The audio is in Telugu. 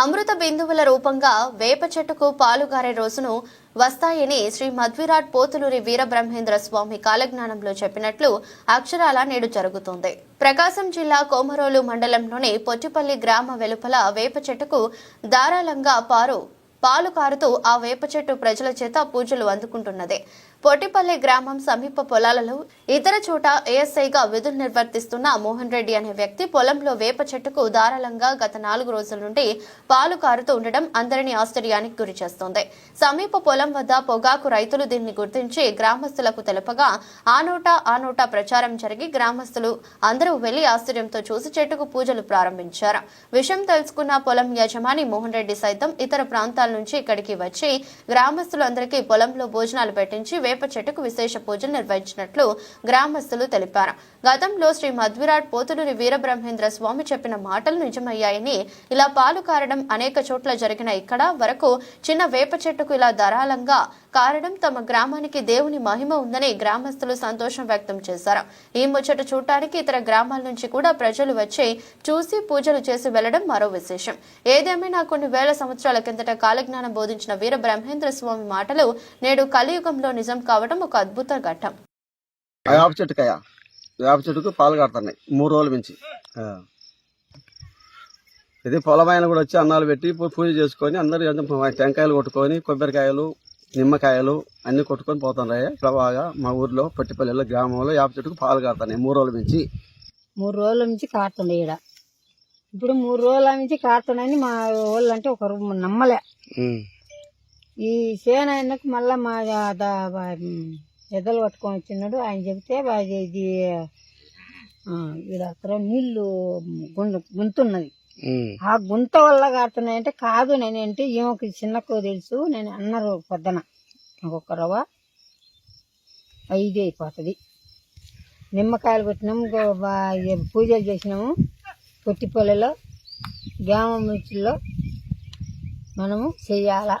అమృత బిందువుల రూపంగా వేప చెట్టుకు పాలుగారే రోజును వస్తాయని శ్రీ మధ్విరాట్ పోతులూరి వీరబ్రహ్మేంద్ర స్వామి కాలజ్ఞానంలో చెప్పినట్లు అక్షరాల నేడు జరుగుతోంది. ప్రకాశం జిల్లా కోమరోలు మండలంలోని పొట్టిపల్లి గ్రామ వెలుపల వేప చెట్టుకు ధారాళంగా పారు పాలు కారుతూ ఆ వేప చెట్టు ప్రజల చేత పూజలు అందుకుంటున్నది. పొట్టిపల్లి గ్రామం సమీప పొలాలలో ఇతర చోట ఏఎస్ఐగా విధులు నిర్వర్తిస్తున్న మోహన్ రెడ్డి అనే వ్యక్తి పొలంలో వేప చెట్టుకు ధారాళంగా గత నాలుగు రోజుల నుండి పాలు కారుతూ ఉండడం అందరినీ ఆశ్చర్యానికి గురి చేస్తోంది. సమీప పొలం వద్ద పొగాకు రైతులు దీన్ని గుర్తించి గ్రామస్తులకు తెలపగా ఆ నోట ఆ నోట ప్రచారం జరిగి గ్రామస్తులు అందరూ వెళ్ళి ఆశ్చర్యంతో చూసి చెట్టుకు పూజలు ప్రారంభించారు. విషయం తెలుసుకున్న పొలం యజమాని మోహన్ రెడ్డి సైతం ఇతర ప్రాంతాల నుంచి ఇక్కడికి వచ్చి గ్రామస్తులందరికీ పొలంలో భోజనాలు పెట్టించి వేప చెట్టుకు విశేష పూజలు నిర్వహించినట్లు గ్రామస్తులు తెలిపారు. గతంలో శ్రీ మధ్విరాట్ పోతులూరి వీరబ్రహ్మేంద్ర స్వామి చెప్పిన మాటలు నిజమయ్యాయని ఇలా పాలు కారడం అనేక చోట్ల జరిగిన ఇక్కడ వరకు చిన్న వేప చెట్టుకు ఇలా ధారాళంగా కారణం తమ గ్రామానికి దేవుని మహిమ ఉందని గ్రామస్తులు సంతోషం వ్యక్తం చేశారు. ఈ ముచ్చట చూడటానికి ఇతర గ్రామాల నుంచి కూడా ప్రజలు వచ్చి చూసి పూజలు చేసి వెళ్ళడం మరో విశేషం. ఏదేమైనా కొన్ని వేల సంవత్సరాల కిందట కాలజ్ఞానం బోధించిన వీర బ్రహ్మేంద్ర స్వామి మాటలు నేడు కలియుగంలో నిజం కావడం ఒక అద్భుత ఘట్టం. వేప వేప చెట్టుకు పాలు కడుతున్నాయి మూడు రోజుల నుంచి. ఇది పొలమైన కూడా వచ్చి అన్నాలు పెట్టి పూజ చేసుకొని అందరూ టెంకాయలు కొట్టుకొని కొబ్బరికాయలు నిమ్మకాయలు అన్ని కొట్టుకొని పోతున్నాయి. ఇక్కడ బాగా మా ఊర్లో పట్టిపల్లిలో గ్రామంలో వేప చెట్టుకు పాలు కడుతున్నాయి మూడు రోజుల నుంచి. మూడు రోజుల నుంచి కారుతుండే ఈడ. ఇప్పుడు మూడు రోజుల నుంచి కారుతున్నాయని మా వాళ్ళు అంటే ఒకరు నమ్మలే. ఈ సేన ఆయనకు మళ్ళా మా ఎద్దలు పట్టుకొని వచ్చినాడు. ఆయన చెబితే వా- ఇది ఈడ అక్కడ నీళ్ళు గుంత గుంతున్నది. ఆ గుంత వల్ల కారుతున్నాయంటే కాదు నేనేంటి ఈమెకి చిన్నకు తెలుసు. నేను అన్నారు పొద్దున. ఒక్క రవ్వ ఐదు అయిపోతుంది. నిమ్మకాయలు కొట్టినాము పూజలు చేసినాము. పొట్టిపల్లెలో గ్రామం మిర్చిలో మనము చెయ్యాలా